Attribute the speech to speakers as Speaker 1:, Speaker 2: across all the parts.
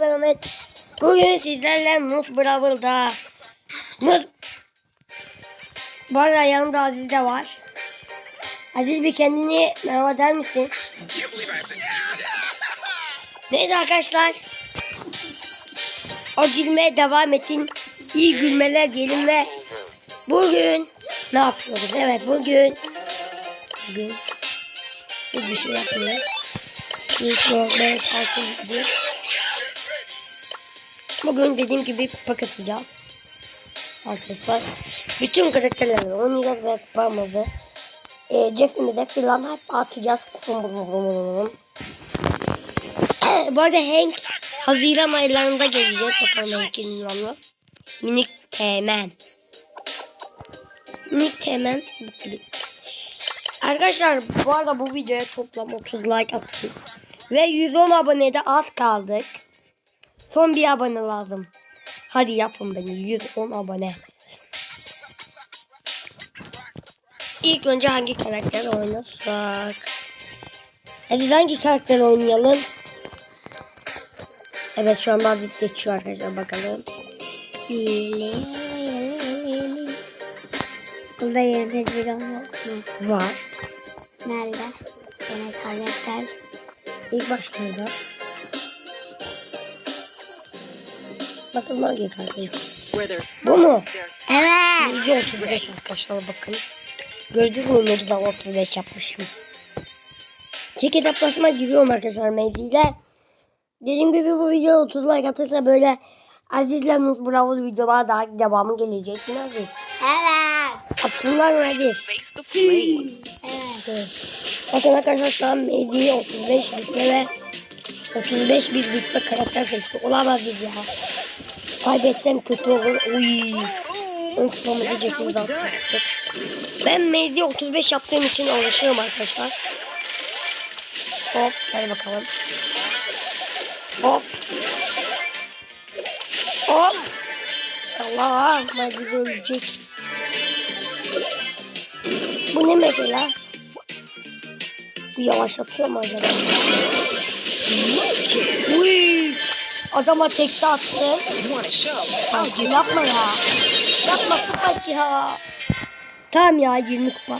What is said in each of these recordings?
Speaker 1: arkadaşlar. Bugün sizlerle Mus Bravel'da Mus Bu arada yanımda Aziz de var. Aziz bir kendini merhaba der misin? Neyse arkadaşlar. O gülmeye devam edin. İyi gülmeler gelin ve bugün ne yapıyoruz? Evet bugün bugün bir şey yapmıyoruz. 3, 4, 5, 6, 7. Bugün dediğim gibi kupa kasacağız. Arkadaşlar. Bütün karakterlerle oynayacağız ve kupamızı e, cefimize filan hep atacağız. Bu arada Hank Haziran aylarında gelecek. Bakalım Hank'in ünvanı. Minik Teğmen. Minik Teğmen. Arkadaşlar bu arada bu videoya toplam 30 like atın. Ve 110 abonede az kaldık. Son bir abone lazım. Hadi yapın beni 110 abone. İlk önce hangi karakter oynasak? Hadi hangi karakter oynayalım? Evet şu anda Aziz seçiyor arkadaşlar bakalım.
Speaker 2: Burada yerinde bir yok mu?
Speaker 1: Var.
Speaker 2: Nerede? Yine karakter.
Speaker 1: İlk başlarda. Bakın hangi
Speaker 3: there's
Speaker 1: Bu mu?
Speaker 3: there's
Speaker 2: Evet.
Speaker 1: 135 arkadaşlar bakın. Gördünüz mü güzel 35 yapmışım. Tek hesaplaşma giriyorum arkadaşlar mevziyle. Dediğim gibi bu video 30 like atırsa böyle Aziz'le Mut Bravo videolar daha devamı gelecek. Mi Aziz?
Speaker 2: Evet.
Speaker 1: Atsınlar mı Aziz?
Speaker 3: flames.
Speaker 1: Evet. Bakın arkadaşlar şu an mevziyi 35 bitle ve 35 bir bitle karakter seçti. Olamaz biz ya. Kaybetsem kötü olur. Uy. Ön tutmamızı cebimiz attık. Ben mevzi 35 yaptığım için alışığım arkadaşlar. Hop gel bakalım. Hop. Hop. Allah Magi ölecek. Bu ne mesela? Bu yavaşlatıyor mu acaba? Uy! Adama tekte attı. Kanki yapma ya. Yapma Spike ya. Tamam ya 20 kupa.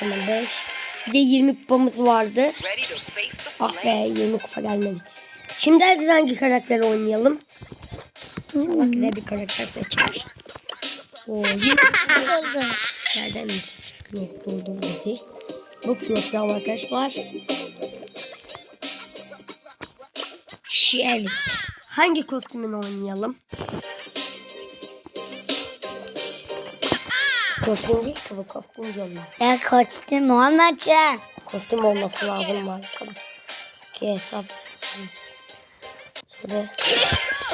Speaker 1: Tamam 5. Bir de 20 kupamız vardı. Ah be
Speaker 3: flames?
Speaker 1: 20 kupa gelmedi. Şimdi hadi hangi karakteri oynayalım? İnşallah güzel bir karakter seçer. Oo 20 kupa. Nereden mi? Yok buldum dedi. Bakıyor şu an arkadaşlar. Shelly. Hangi kostümünü oynayalım? Kostüm değil ki bu kostüm diyorlar.
Speaker 2: Ya onun için.
Speaker 1: Kostüm olması lazım. Tamam. Ki hesap. Şöyle.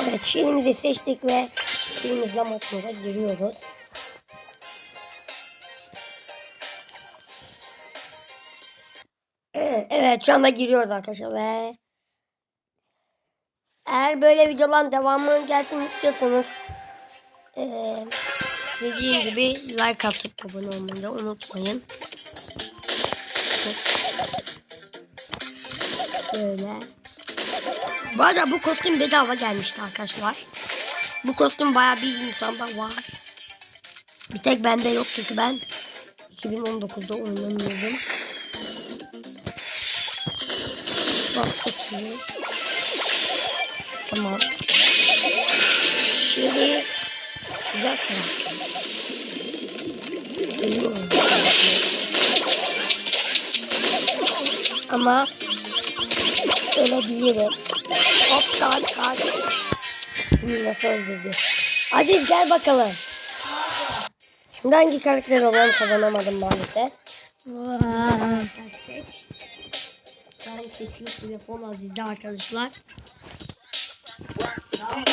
Speaker 1: Evet şiirimizi seçtik ve şiirimizle maçımıza giriyoruz. Evet şu anda giriyoruz arkadaşlar ve eğer böyle videoların devamının gelsin istiyorsanız eee dediğim gibi like atıp abone olmayı da unutmayın. Şöyle. Bu arada bu kostüm bedava gelmişti arkadaşlar. Bu kostüm baya bir insanda var. Bir tek bende yok çünkü ben 2019'da oynamıyordum. Bak çok iyi. Ama ölebilirim. Hop kaç kaç. Bunu nasıl öldürdü? Hadi gel bakalım. Şimdi hangi karakter olan kazanamadım maalesef. Seç. Ben seçiyor telefon azizde arkadaşlar. Tamam.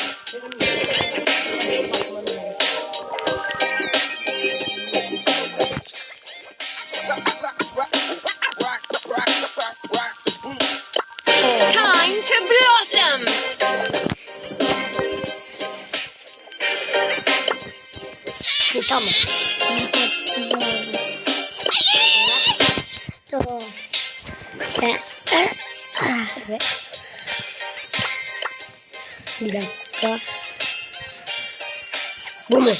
Speaker 3: To blossom!
Speaker 1: Tamam.
Speaker 2: Sen.
Speaker 1: Evet. Bir dakika. Bu mu?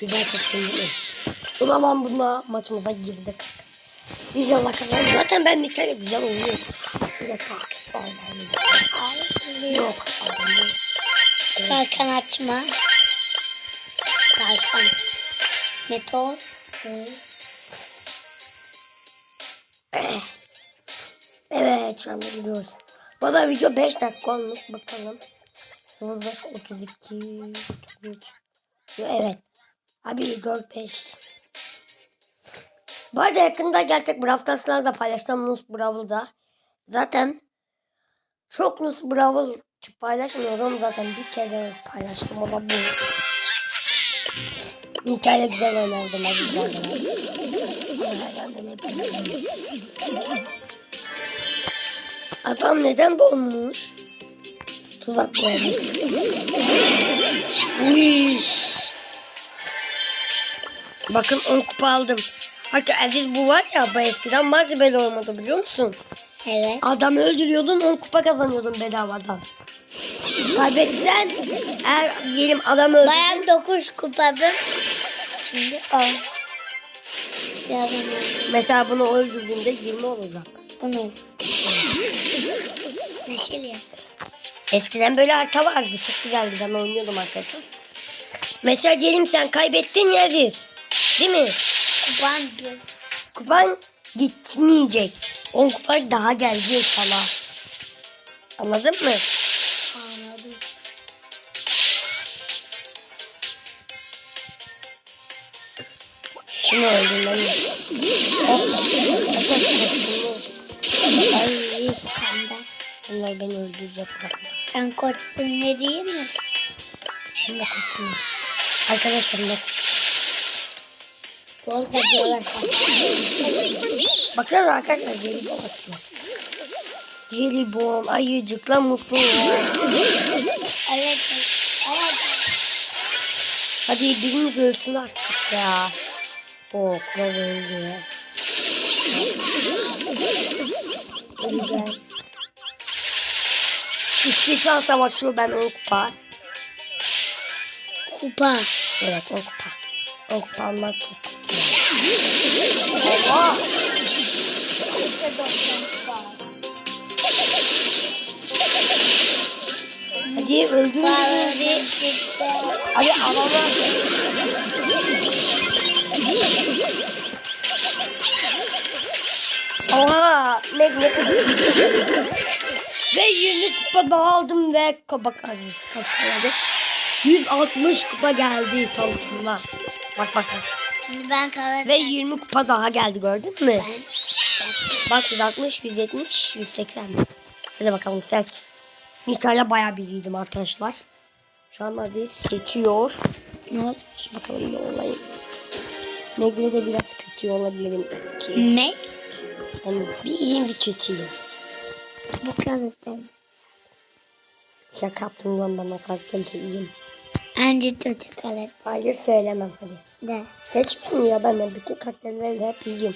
Speaker 1: Güzel değil mi? O zaman buna maçımıza girdik. İnşallah kazanırız. Zaten ben bir tane güzel oynuyorum. Dakika. Allah'ım. Yok. Allah'ım.
Speaker 2: Kalkan açma. Kalkan. Metal.
Speaker 1: Evet şu anda gidiyoruz. Bu da video 5 dakika olmuş bakalım. 05 32 33 Evet. Abi 4 5 Bu arada yakında gerçek Brawl Stars'lar da paylaştım Nus Brawl'da. Zaten çok Brawl paylaşmıyorum zaten bir kere paylaştım o da bu. Hikaye güzel oynardım abi güzel Adam neden donmuş? Tuzak koymuş. Uy. Bakın 10 kupa aldım. Hatta Aziz bu var ya bu eskiden vardı böyle olmadı biliyor musun?
Speaker 2: Evet.
Speaker 1: Adamı öldürüyordun 10 kupa kazanıyordun bedavadan. Kaybetsen eğer yerim adamı öldürdün.
Speaker 2: Bayan 9 kupadım. Şimdi 10. Biraz.
Speaker 1: Mesela bunu öldürdüğünde 20 olacak.
Speaker 2: Bunu. Neşeli yap.
Speaker 1: Eskiden böyle harita vardı. Çok güzeldi. Ben oynuyordum arkadaşlar. Mesela diyelim sen kaybettin ya Aziz. Değil mi?
Speaker 2: Kupan.
Speaker 1: Kupan gitmeyecek. 10 kupa daha gelecek sana. Anladın mı?
Speaker 2: Anladım.
Speaker 1: Şunu öldüm ben. Hop.
Speaker 2: Ay senden.
Speaker 1: Bunlar beni öldürecek.
Speaker 2: Sen koçtun ne değil mi?
Speaker 1: Şimdi kaçtım. Arkadaşlar bak.
Speaker 2: Bol da diyorlar.
Speaker 1: Baksanıza arkadaşlar jelibon atıyor. Jelibon ayıcıkla mutlu ol.
Speaker 2: Evet. Evet.
Speaker 1: Hadi birini görsün artık ya. Oh kral öldü. Güzel. An savaşıyor ben 10 kupa.
Speaker 2: Kupa.
Speaker 1: Evet 10 kupa. 10 kupa kötü. Allah! Hadi öldürün. Hadi alana. Oha! Ne ne kadar. Ve 20 kupa daha aldım ve. Kaç geldi? 160 kupa geldi tavukluğuna. Bak bak bak.
Speaker 2: Şimdi ben kalırım.
Speaker 1: Ve 20 kupa daha geldi gördün mü? Bak 160, 170, 180. Hadi bakalım seç. Nika'yla bayağı bilgiydim arkadaşlar. Şu an hadi seçiyor.
Speaker 2: Ne oldu?
Speaker 1: Bakalım ne olayım. Meg'le de biraz kötü olabilirim.
Speaker 2: Ne?
Speaker 1: Yani bir iyiyim bir kötüyüm.
Speaker 2: Bu kalıptayım.
Speaker 1: Şaka yaptım lan bana kalktım iyiyim.
Speaker 2: Anca kötü kalır.
Speaker 1: Hayır söylemem hadi.
Speaker 2: De.
Speaker 1: Seç beni ya ben de bütün karakterlerle hep iyiyim.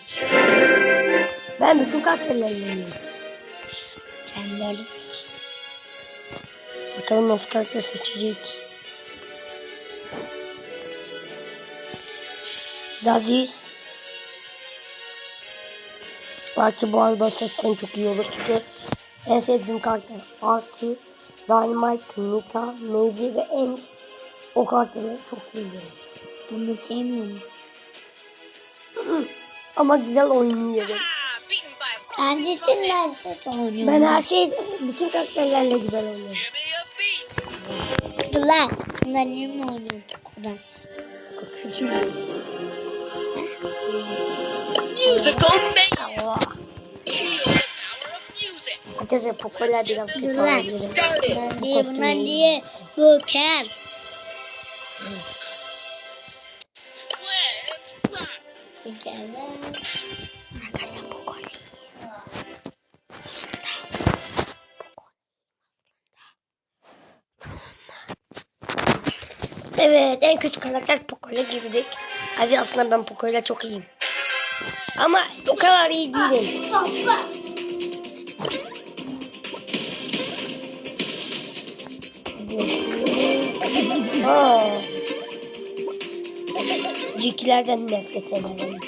Speaker 1: Ben bütün karakterlerle iyiyim.
Speaker 2: Sen böyle.
Speaker 1: Bakalım nasıl karakter seçecek. Daziz. Artı bu arada seçsen çok iyi olur çünkü en sevdiğim karakter Artı, Dynamite, Nita, Maisie ve Ems. O karakterleri çok seviyorum.
Speaker 2: Bunu sevmiyorum.
Speaker 1: Ama güzel oynuyorum.
Speaker 2: Ben kötü oynuyorum.
Speaker 1: Ben her şey, bütün karakterlerle güzel oynuyorum.
Speaker 2: Lan. Bunlar niye mi oynuyorduk o kadar?
Speaker 3: Musical
Speaker 1: Allah. Arkadaşlar
Speaker 2: lan.
Speaker 1: olabilir.
Speaker 2: Bunlar diye bunlar diye. Böker.
Speaker 3: Let's
Speaker 2: Bökerler.
Speaker 1: Arkadaşlar Poco. Evet en kötü karakter Poco'yla girdik. Hadi aslında ben Poco'yla çok iyiyim. Ama o kadar iyi değilim. Cikilerden nefret ederim.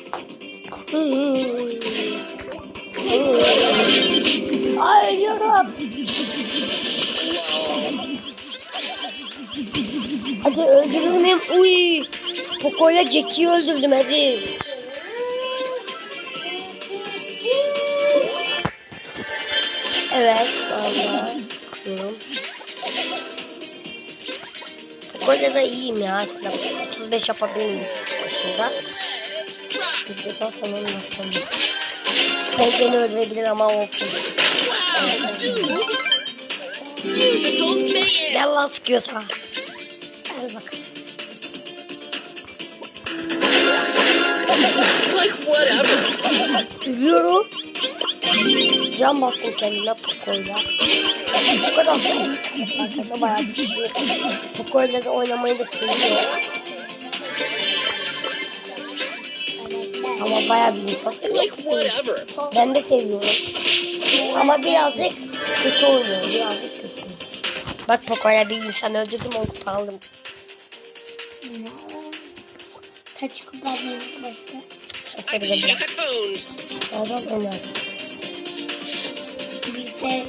Speaker 1: Ay ölüyorum. Hadi öldürür müyüm? Uy. Poco ile Jackie'yi öldürdüm hadi. Evet. Valla. Bakıyorum. Poco'yla da iyiyim ya aslında. 35 yapabilirim başında. Videodan sonra anlatalım. Frank beni öldürebilir ama olsun. Gel lan sıkıyorsa. Gel
Speaker 3: whatever.
Speaker 1: Ölüyorum. Can bastım kendime Poco'yla. Bu kadar arkadaşlar bayağı bir şey. Poco'yla da oynamayı da seviyor. Ama bayağı bir insan.
Speaker 3: Like whatever.
Speaker 1: Ben de seviyorum. Ama birazcık kötü oynuyor. Birazcık kötü. Bak Poco'ya bir insan öldürdüm onu aldım.
Speaker 2: Ne? Kaç kupa başka?
Speaker 3: I
Speaker 1: Şaka bile bile. Adam oynar.
Speaker 2: Bizde.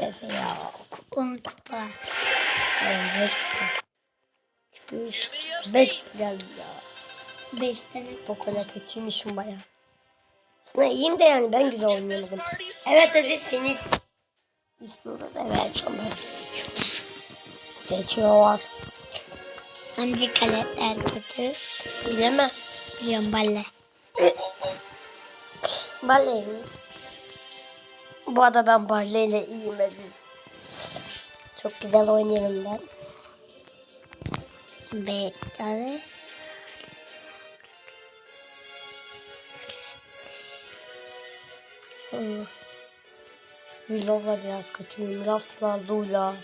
Speaker 1: Neyse ya.
Speaker 2: 10 kupa.
Speaker 1: Tamam, beş. Çünkü beş geldi ya.
Speaker 2: 5 tane
Speaker 1: Poco'ya kötüymüşüm baya. Aslında iyiyim de yani ben güzel oynayamadım. Evet hadi seni İsmini de evet onları seçiyor. Seçiyor.
Speaker 2: Hangi karakter kötü?
Speaker 1: Bilemem.
Speaker 2: Biliyorum balle.
Speaker 1: Balle mi? Bu arada ben Balle ile iyiyim Aziz. Çok güzel oynarım ben.
Speaker 2: 5 tane.
Speaker 1: Hmm. Biraz kötüyüm. Raf'la, Lu'la.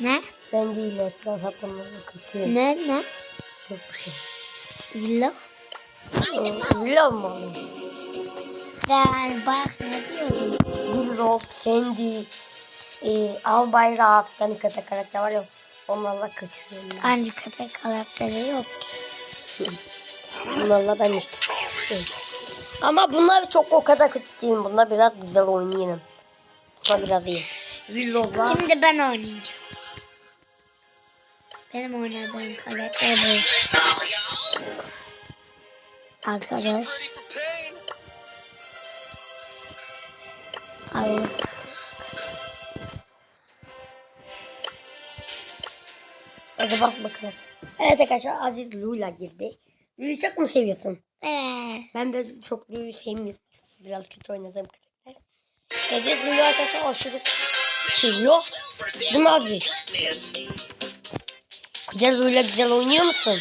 Speaker 2: Ne?
Speaker 1: Sen değil Esra Hatırlamda kötüyüm.
Speaker 2: Ne ne?
Speaker 1: Yok bir şey.
Speaker 2: Villa.
Speaker 1: Mu oğlum?
Speaker 2: Ben bak ne diyordum?
Speaker 1: Willow, Sandy, e, Albayrak, yani köpek karakter var ya. Onlarla kötüyüm. ben.
Speaker 2: Hangi köpek karakteri yok ki?
Speaker 1: Bunlarla ben işte. Evet. Ama bunlar çok o kadar kötü değil. Bunlar biraz güzel oynayalım. Bunlar biraz iyi.
Speaker 2: Şimdi ben oynayacağım. Benim oynadığım karakter bu. Arkadaş. Allah.
Speaker 1: Hadi bak bakalım. Evet arkadaşlar Aziz Lu'yla girdi. Lu'yu çok mu seviyorsun?
Speaker 2: Evet.
Speaker 1: Ben de çok Lu'yu sevmiyorum. Biraz kötü oynadığım karakter. Aziz Lu'yu arkadaşlar aşırı seviyor. Bu Aziz. Güzel Lu'yla güzel oynuyor musun?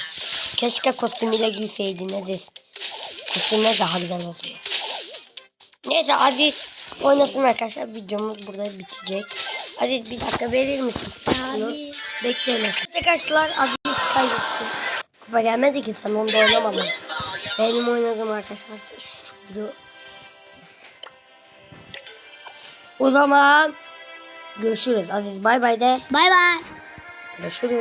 Speaker 1: Keşke kostümüyle giyseydin Aziz. Kostümler daha güzel oluyor. Neyse Aziz oynasın arkadaşlar. Videomuz burada bitecek. Aziz bir dakika verir misin?
Speaker 2: Abi.
Speaker 1: Bekleyin. Arkadaşlar Aziz kaybetti. Kupa gelmedi ki sen onda oynamadın. Benim oynadığım arkadaşlar da şuydu. O zaman görüşürüz Aziz bay bay de.
Speaker 2: Bay bay.
Speaker 1: Görüşürüz.